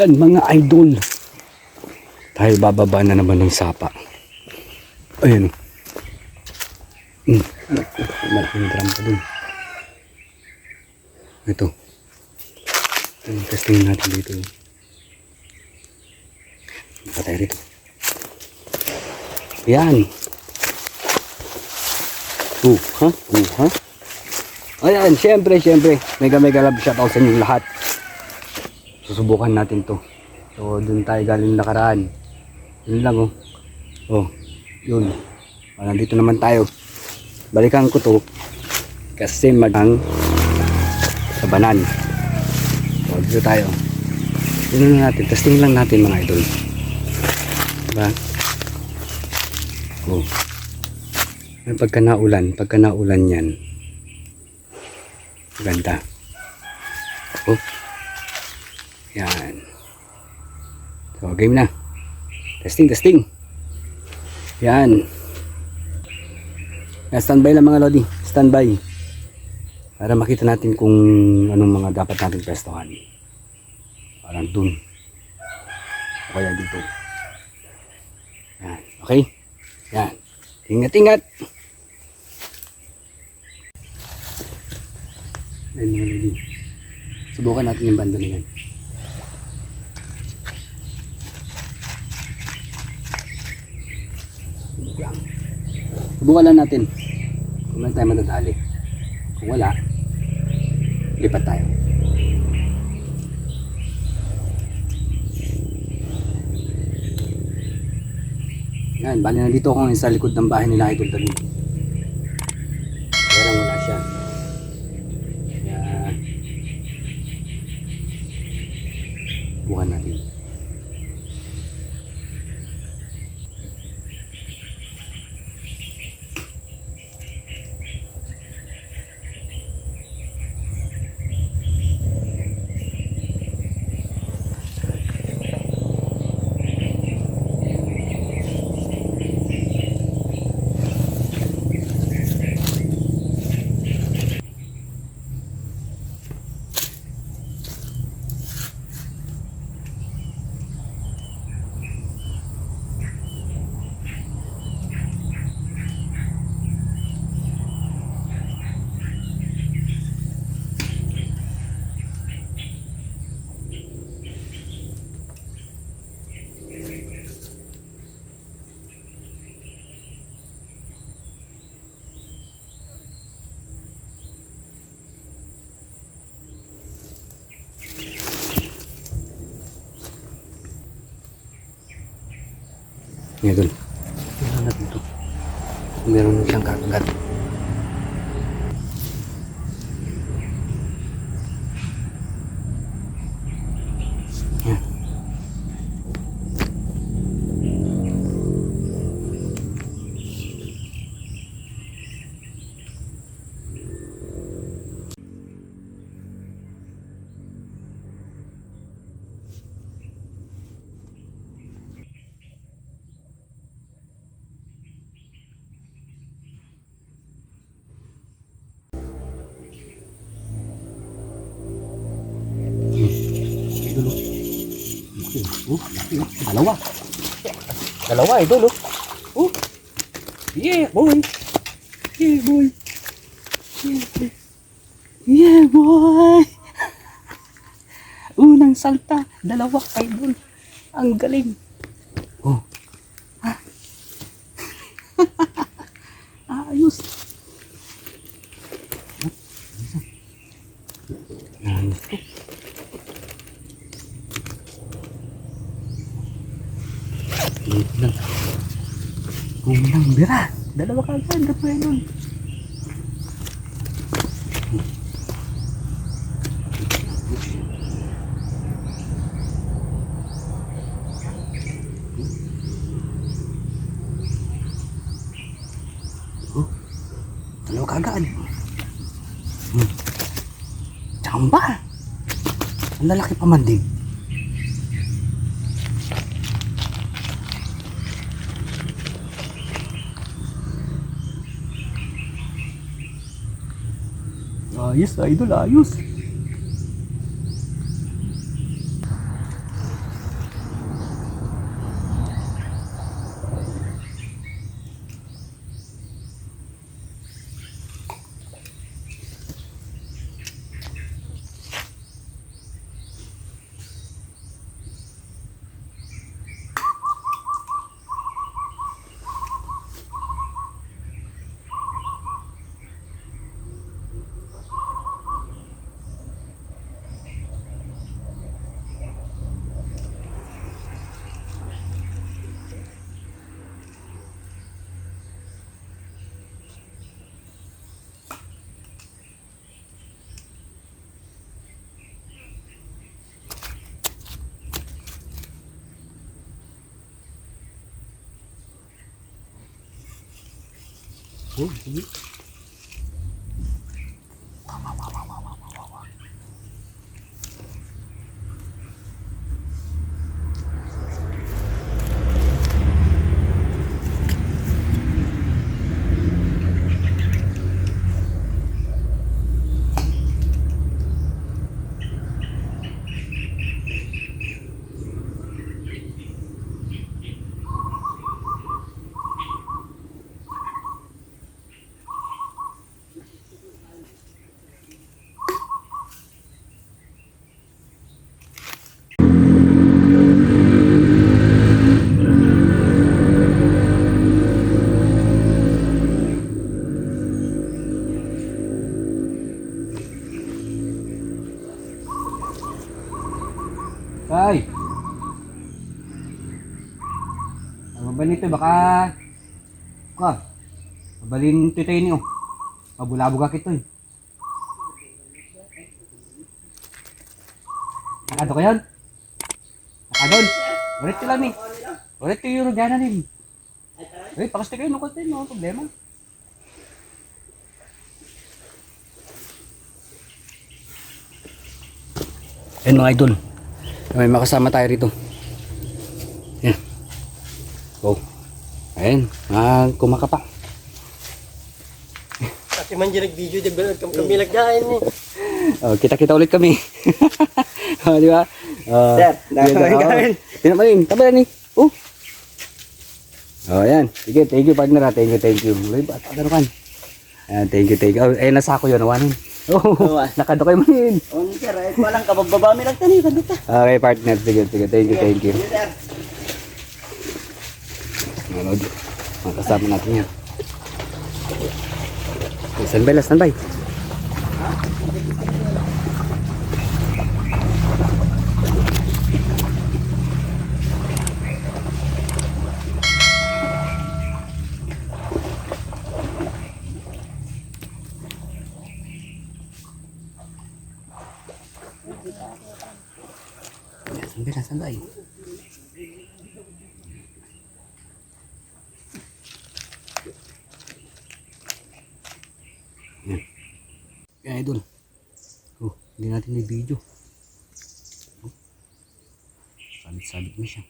Ayan mga idol. Tayo bababa na naman ng sapa. Ayan. Hmm. Malaking drum pa dun. Ito. Ito, testing natin dito. Patay rito. Ayan. Uh, ha? Uh, ha? Ayan, syempre, syempre. Mega mega love shoutout sa inyong lahat. Susubukan natin to. So, dun tayo galing nakaraan. Yun lang, oh. Oh, yun. Oh, nandito naman tayo. Balikan ko to. Kasi magang sa banan. So, dito tayo. Yun lang natin. Testing lang natin mga idol. Diba? Oh. Ay, pagka naulan, pagka naulan yan, Ganda. Oh. Yan. So, game na. Testing, testing. Yan. Yan, standby lang mga Lodi. Standby. Para makita natin kung anong mga dapat natin pestohan. Parang dun. O kaya dito. Yan. Okay? Yan. Ingat-ingat. Ayun mga lady. Subukan natin yung banda na yan. Subukan. Lang natin. Kung meron tayo matadali. Kung wala, lipat tayo. Yan, bali nandito ako ngayon sa likod ng bahay nila Idol David. Pero wala siya. Kaya, bukan natin. Yan doon. Tingnan natin to. Kung meron siyang kakagat. Oh, oh. Dalawa. Dalawa, idol, oh. Oh. Yeah, boy. Yeah, boy. Yeah, boy. Yeah, boy. Unang salta. Dalawa, idol. Ang galing. Oh. Ah. Ayos. Yan. Kulang. Kulang, bira. Dalawa ka agad, dapat yan nun. Oh, dalawa ka agad. Hmm. Tsamba. Ang lalaki pa man. Ayos, idol, ayos. Oh, sige. Tay! Ang mabalin ito, baka... Ka, mabalin ito tayo niyo. Mabulabog ka kito eh. Nakado ka yan? Nakadon? Ulit ko lang eh. Ulit ko yung rugana rin. Eh, pakasti kayo, no konti, no problema. Ayun mga idol. May makasama tayo rito. Yan. Oh. Ayun, ah, kumakapa. Kasi man dyan nag-video, di ba? Kami kami nagdahin eh. Oh, kita-kita ulit kami. oh, di ba? Oh, Sir, dahil yun, kami oh. kain. Tinamalin, tabalan ni. Oh. Oh, yan. Sige, thank you partner. ah. Thank you, thank you. Uy, ba't ano kan? Ayan, thank you, thank you. Oh, eh, nasa ako yun, awanin. Oh, nakado kayo man Oh, sir, eh, walang kabababa mi nagtani ka dito. Okay, partner. Sige, sige. Thank you, thank you. Sir. Manood. Mga kasama natin yan. Standby lang, standby. Yan, Standby lang, standby. Yan, idol. Oh, hindi natin may video. Sabit-sabit na siya.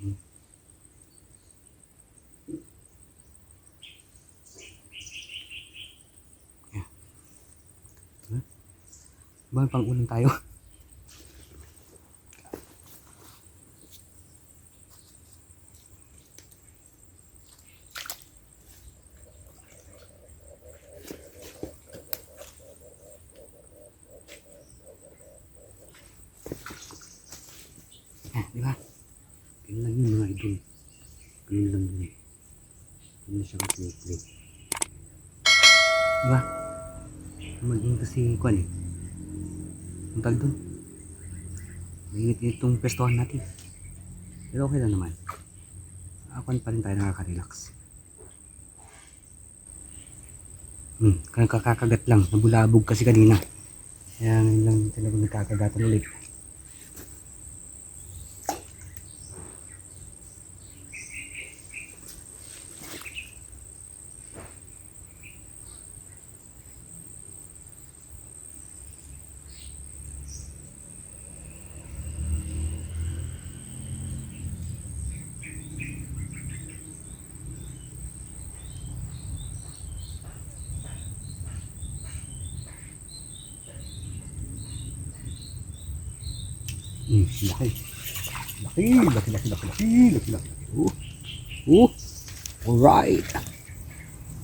Hmm. Yan. Huh? Ba, pang ulam tayo. Ah, di ba? Ganun lang yun mga idol. Ganun lang yun. eh. Ganun siya ka-play-play. Di ba? Kwan eh. Ang tag doon. Mainit-init itong pestuhan natin. Pero okay lang naman. Ako pa rin tayo nakaka-relax. Hmm, kakakagat lang. Nabulabog kasi kanina. Kaya ngayon lang talaga nagkakagatan ulit. Hmm, laki. Laki, laki, laki, laki, laki, laki, laki. Oh. Oh. Alright.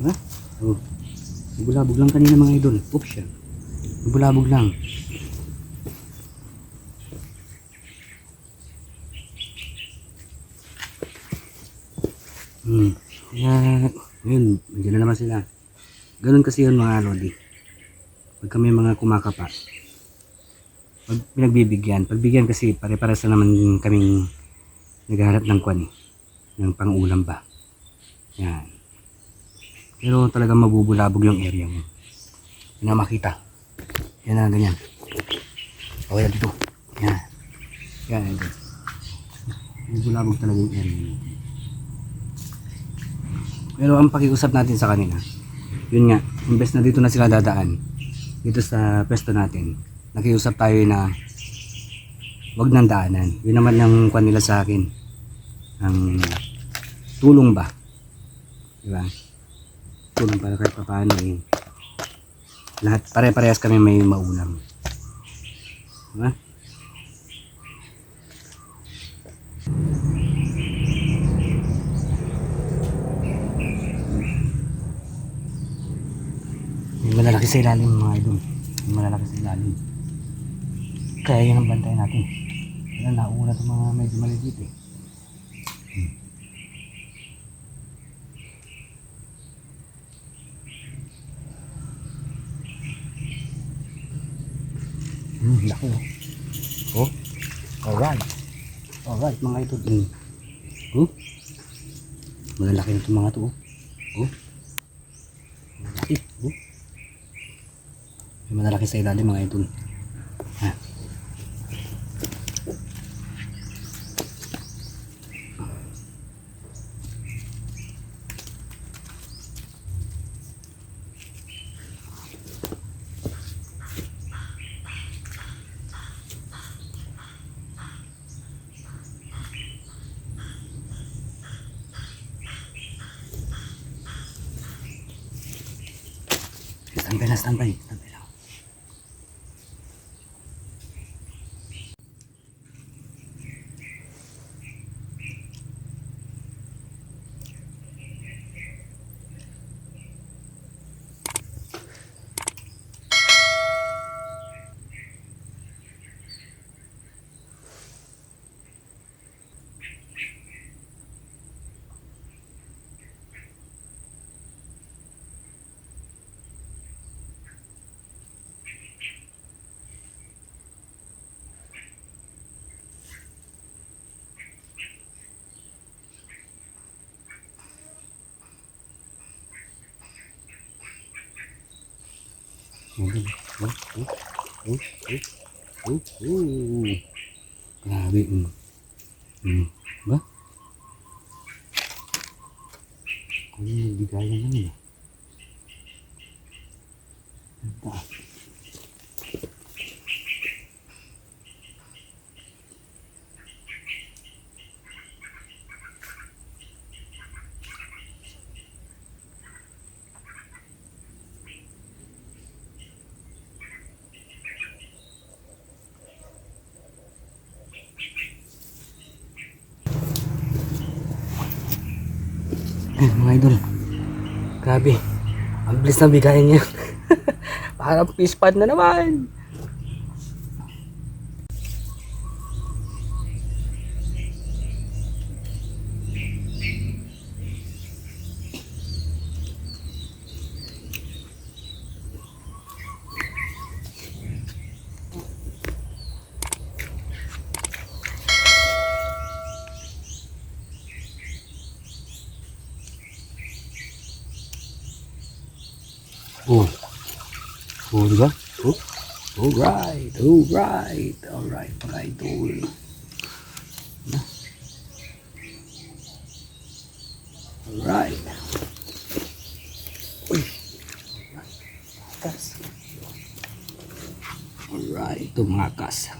Ha? Oh. Nabulabog lang kanina mga idol. Oops yan. Nabulabog lang. Hmm. Kaya, ngayon, nandiyan na naman sila. Ganun kasi yun mga lodi. Pag kami mga kumakapa, pag pinagbibigyan, pagbigyan kasi pare-para sa naman kaming naghahanap ng kwan eh, ng pangulam ba. Yan. Pero talagang mabubulabog yung area mo. Yan na makita. Yan na, ganyan. O yan dito. Yan. Yan, yan. Mabubulabog talaga yung area mo. Pero ang pakiusap natin sa kanila, yun nga, imbes na dito na sila dadaan, dito sa pwesto natin, nakiusap tayo na wag nang daanan. Yun naman yung kwan nila sa akin. Ang tulong ba? Di ba? Tulong para kahit pa paano eh. Lahat, pare-parehas kami may maulam. Di ba? May malalaki sa ilalim mga idol. May malalaki sa ilalim. Kaya yun ang bantay natin. Wala nauna itong mga medyo maliliit eh. Hmm, laki oh. Oh. Alright. Alright mga idol. Hmm. Oh. Malalaki na itong mga to oh. Oh. Malaki. Oh. May malalaki sa ilalim mga idol. Ha. Standby lang, Grabe. Mm. Mm. Ba? Kung yung bigayan lang eh. Ganda. Ayun, mga idol. Grabe. Ang bilis na bigayan niya. Parang fish pad na naman. Oh. Oh, di ba? Oh. Alright, alright, alright, mga idol. Na. Alright. Uy. Kas. Alright, tumakas.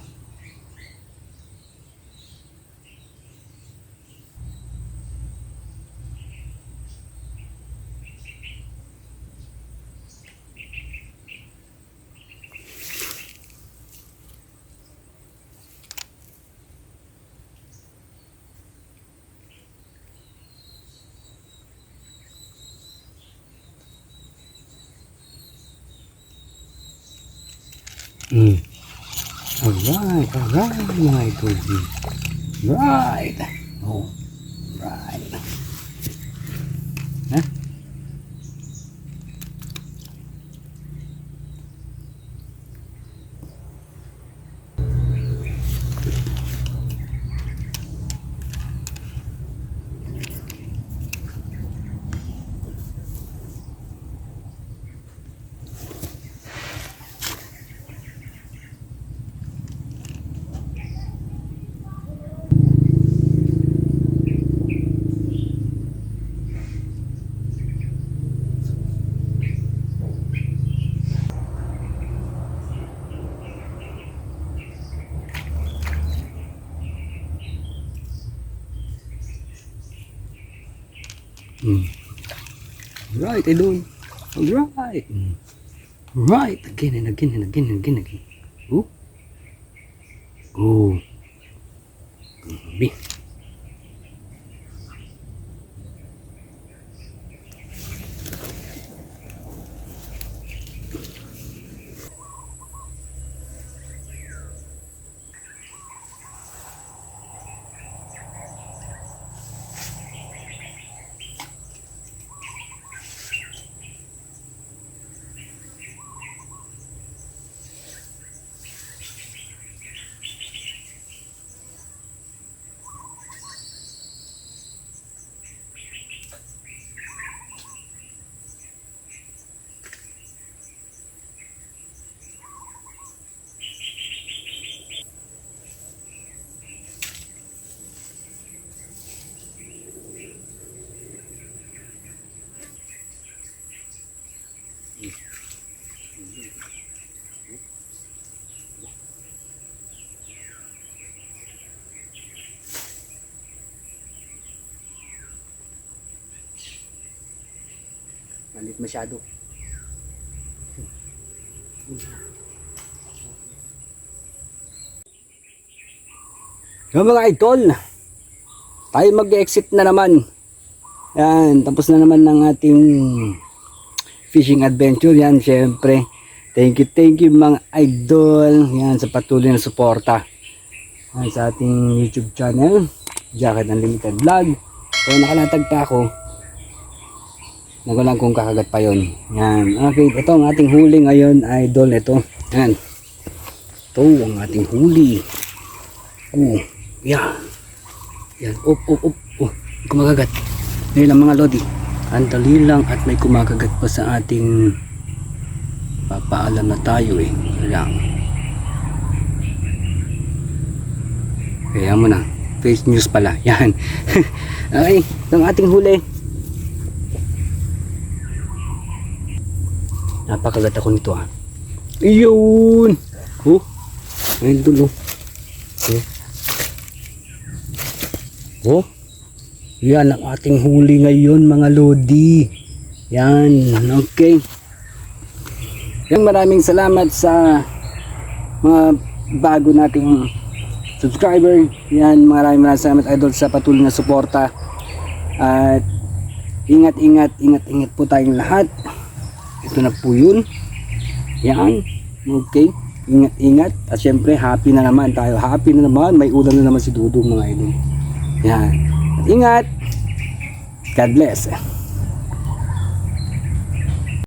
Mm. Alright, alright, mga idol. Right. Mm. Right, idol. Alright. Mm. Right. Again and again and again and again and again. Oh. Oh. Grabe. Malit masyado. Yung mga idol, tayo mag-exit na naman. Yan, tapos na naman ng ating fishing adventure. Yan, syempre. Thank you, thank you mga idol. Yan, sa patuloy na suporta. Yan, sa ating YouTube channel. Jacket Unlimited Vlog. So, nakalatag pa ako. Nagulang kung kakagat pa yon. Yan. Okay, ito ang ating huli ngayon, idol. Ito. Yan. Ito ang ating huli. Oh, yan. Yan. Up, up, up. Oh, kumakagat. Ngayon lang mga lodi. Ang dali lang at may kumakagat pa sa ating papaalam na tayo eh. Yan. Kaya mo na. Face news pala. Yan. okay. Ito ang ating huli. Napakagat ako nito ha. Iyon! Oh! Ayun dulo. Oh. Oh. Yan ang ating huli ngayon mga lodi. Yan. Okay. Yan maraming salamat sa mga bago nating subscriber. Yan maraming maraming salamat idol sa patuloy na suporta. At ingat ingat ingat ingat po tayong lahat. Ito na po yun. Yan. Okay. Ingat ingat. At syempre happy na naman tayo. Happy na naman. May ulam na naman si Dudong mga idol. Yan. At ingat. God bless.